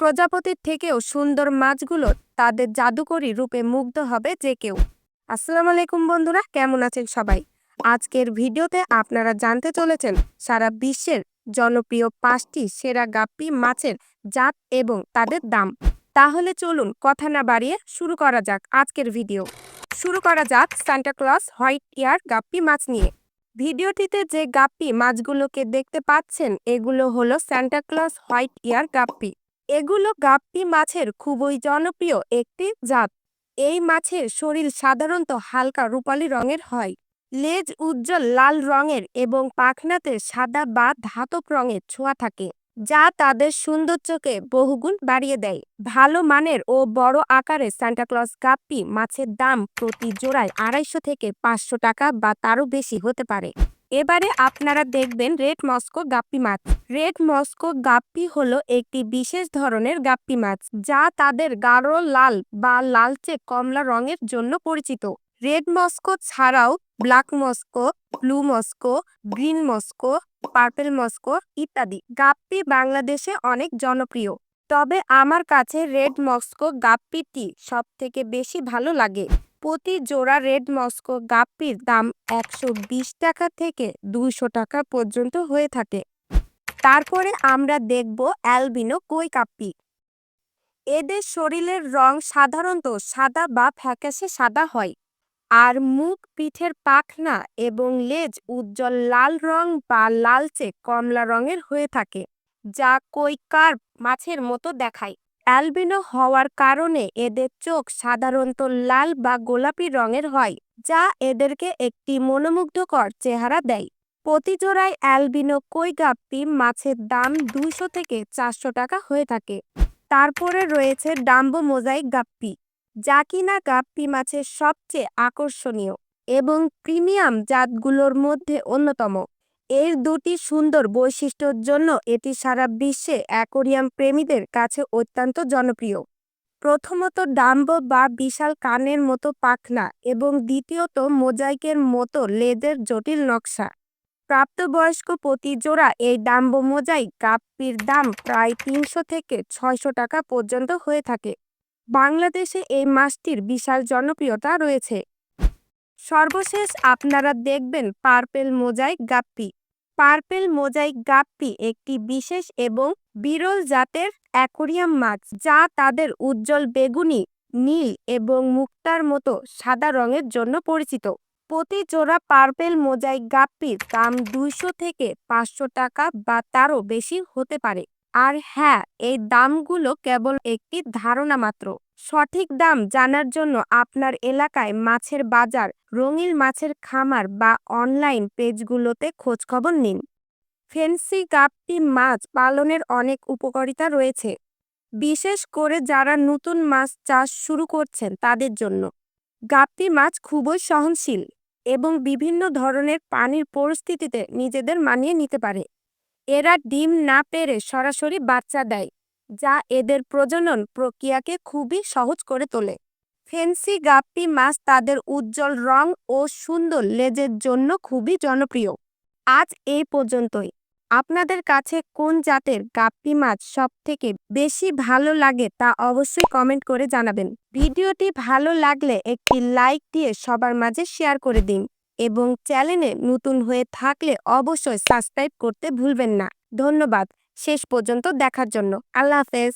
প্রজাপতির থেকেও সুন্দর মাছগুলো তাদের জাদুকরী রূপে মুগ্ধ হবে যে কেউ। আসসালামু আলাইকুম বন্ধুরা, কেমন আছেন সবাই? আজকের ভিডিওতে আপনারা জানতে চলেছেন, সারা বিশ্বের জনপ্রিয় পাঁচটি সেরা গাপ্পি মাছের জাত এবং তাদের দাম। তাহলে চলুন কথা না বাড়িয়ে শুরু করা যাক আজকের ভিডিও। শুরু করা যাক সান্টাক্লজ হোয়াইট ইয়ার গাপ্পি মাছ নিয়ে। ভিডিওটিতে যে গাপ্পি মাছগুলোকে দেখতে পাচ্ছেন, এগুলো হলো স্যান্টাক্লজ হোয়াইট ইয়ার গাপ্পি। এগুলো গাপ্পি মাছের খুবই জনপ্রিয় একটি জাত। এই মাছের শরীর সাধারণত হালকা রূপালি রঙের হয়। লেজ উজ্জ্বল লাল রঙের এবং পাখনাতে সাদা বা ধাতব রঙের ছোঁয়া থাকে, যা তাদের সৌন্দর্যকে বহুগুণ বাড়িয়ে দেয়। ভালো মানের ও বড় আকারে সান্টাক্লজ গাপ্পি মাছের দাম প্রতি জোড়ায় আড়াইশো থেকে পাঁচশো টাকা বা তারও বেশি হতে পারে। এবারে আপনারা দেখবেন রেড মস্কো গাপ্পি মাছ। রেড মস্কো গাপ্পি হলো একটি বিশেষ ধরনের গাপ্পি মাছ, যা তাদের গাঢ় লাল বা লালচে কমলা রঙের জন্য পরিচিত। রেড মস্কো ছাড়াও black Moscow, blue Moscow, green Moscow, purple Moscow ইত্যাদি। গাপ্পি বাংলাদেশে অনেক জনপ্রিয়। তবে আমার কাছে রেড মস্কো গাপ্পিটি সব থেকে বেশি ভালো লাগে। প্রতি জোড়া রেড মস্কো গাপ্পির দাম একশো বিশ টাকা থেকে দুইশো টাকা পর্যন্ত হয়ে থাকে। তারপরে আমরা দেখব অ্যালবিনো কই কাপ্পি এদের শরীরের রং সাধারণত সাদা বা ফ্যাকাশে সাদা হয়, আর মুখ পিঠের পাখনা এবং লেজ উজ্জ্বল লাল রং বা লালচে কমলা রঙের হয়ে থাকে, যা কই কার্প মাছের মতো দেখায়। অ্যালবিনো হওয়ার কারণে এদের চোখ সাধারণত লাল বা গোলাপি রঙের হয়, যা এদেরকে একটি মনোমুগ্ধকর চেহারা দেয়। প্রতিজোড়ায় অ্যালবিনো কই গাপ্পি মাছের দাম দুইশো থেকে চারশো টাকা হয়ে থাকে। তারপরে রয়েছে ডাম্বো মোজাইক গাপ্পি, যা কিনা গাপ্পি মাছের সবচেয়ে আকর্ষণীয় এবং প্রিমিয়াম জাতগুলোর মধ্যে অন্যতম। এর দুটি সুন্দর বৈশিষ্ট্যর জন্য এটি সারা বিশ্বে অ্যাকোরিয়াম প্রেমীদের কাছে অত্যন্ত জনপ্রিয়। প্রথমত ডাম্ব বা বিশাল কানের মতো পাখনা এবং দ্বিতীয়ত মোজাইকের মতো লেজের জটিল নকশা। প্রাপ্তবয়স্ক প্রতি জোড়া এই ডাম্বো মোজাইক গাপ্পির দাম প্রায় তিনশো থেকে ছয়শো টাকা পর্যন্ত হয়ে থাকে। বাংলাদেশে এই মাছটির বিশাল জনপ্রিয়তা রয়েছে। সর্বশেষ আপনারা দেখবেন purple mosaic guppy. Purple mosaic guppy একটি বিশেষ এবং বিরল জাতের অ্যাকোরিয়াম মাছ, যা তাদের উজ্জ্বল বেগুনি, নীল এবং মুক্তার মতো সাদা রঙের জন্য পরিচিত। প্রতি জোড়া পার্পেল মোজাইক গাপ্পির দাম দুইশো থেকে পাঁচশো টাকা বা তারও বেশি হতে পারে। আর হ্যাঁ এই দামগুলো কেবল একটি ধারণা মাত্র। সঠিক দাম জানার জন্য আপনার এলাকায় মাছের বাজার, রঙিন মাছের খামার বা অনলাইন পেজগুলোতে খোঁজখবর নিন। ফেন্সি গাপ্পি মাছ পালনের অনেক উপকারিতা রয়েছে। বিশেষ করে যারা নতুন মাছ চাষ শুরু করছেন তাদের জন্য। গাপ্পি মাছ খুবই সহনশীল এবং বিভিন্ন ধরনের পানির পরিস্থিতিতে নিজেদের মানিয়ে নিতে পারে। এরা ডিম না পেরে সরাসরি বাচ্চা দেয়। যা এদের প্রজনন প্রক্রিয়াকে খুবই সহজ করে তোলে। ফেন্সি গাপ্পি মাছ তাদের উজ্জ্বল রং ও সুন্দর লেজের জন্য খুবই জনপ্রিয়। আজ এই পর্যন্তই। আপনাদের কাছে কোন জাতের গাপ্পি মাছ সব থেকে বেশি ভালো লাগে তা অবশ্যই কমেন্ট করে জানাবেন। ভিডিওটি ভালো লাগলে একটি লাইক দিয়ে সবার মাঝে শেয়ার করে দিন এবং চ্যানেলে নতুন হয়ে থাকলে অবশ্যই সাবস্ক্রাইব করতে ভুলবেন না। ধন্যবাদ। শেষ পর্যন্ত দেখার জন্য। আল্লাহ হাফেজ।